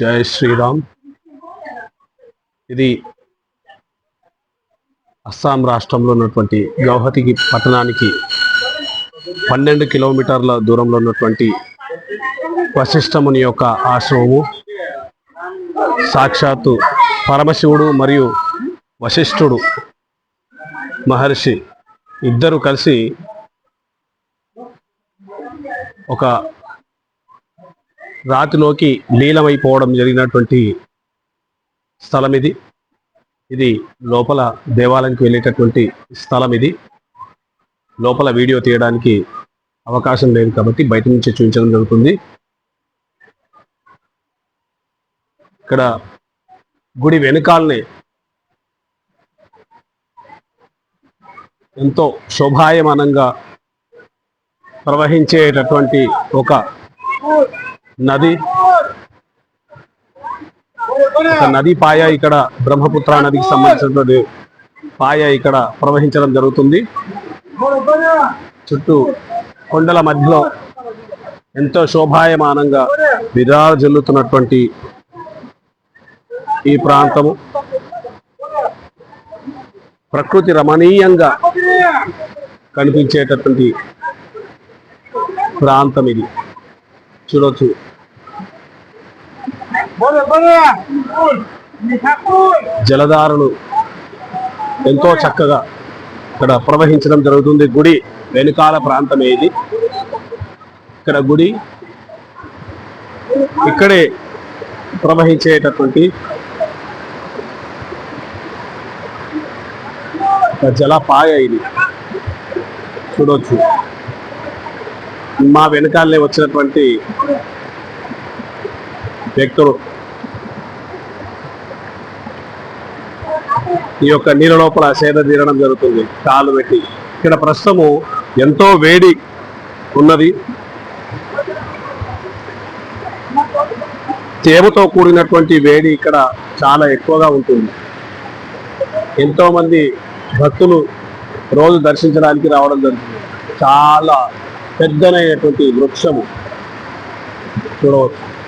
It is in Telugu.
జై శ్రీరామ్. ఇది అస్సాం రాష్ట్రంలో ఉన్నటువంటి గౌహతికి పట్టణానికి పన్నెండు కిలోమీటర్ల దూరంలో ఉన్నటువంటి వశిష్ఠముని యొక్క ఆశ్రమము. సాక్షాత్తు పరమశివుడు మరియు వశిష్ఠుడు మహర్షి ఇద్దరు కలిసి ఒక రాతిలోకి లీలమైపోవడం జరిగినటువంటి స్థలం ఇది. ఇది లోపల దేవాలయానికి వెళ్ళేటటువంటి స్థలం ఇది. లోపల వీడియో తీయడానికి అవకాశం లేదు కాబట్టి బయట నుంచి చూపించడం జరుగుతుంది. ఇక్కడ గుడి వెనుకాలనే ఎంతో శోభాయమానంగా ప్రవహించేటటువంటి ఒక నది. నది పాయ ఇక్కడ బ్రహ్మపుత్ర నదికి సంబంధించినటువంటి పాయ ఇక్కడ ప్రవహించడం జరుగుతుంది. చుట్టూ కొండల మధ్యలో ఎంతో శోభాయమానంగా విరాజల్లుతున్నటువంటి ఈ ప్రాంతము. ప్రకృతి రమణీయంగా కనిపించేటటువంటి ప్రాంతం ఇది. చూడొచ్చు జలధారలు ఎంతో చక్కగా ఇక్కడ ప్రవహించడం జరుగుతుంది. గుడి వెనుకాల ప్రాంతమే ఇది. ఇక్కడ గుడి ఇక్కడే ప్రవహించేటటువంటి జలపాయ ఇది. చూడొచ్చు. మా వెనకాలనే వచ్చినటువంటి వ్యక్తులు ఈ యొక్క నీళ్ళ లోపల సేద తీరడం జరుగుతుంది. కాలు పెట్టి. ఇక్కడ ప్రస్తుతము ఎంతో వేడి ఉన్నది. తేమతో కూడినటువంటి వేడి ఇక్కడ చాలా ఎక్కువగా ఉంటుంది. ఎంతో మంది భక్తులు రోజు దర్శించడానికి రావడం జరుగుతుంది. చాలా పెద్దనైనటువంటి వృక్షము. చూడవచ్చు.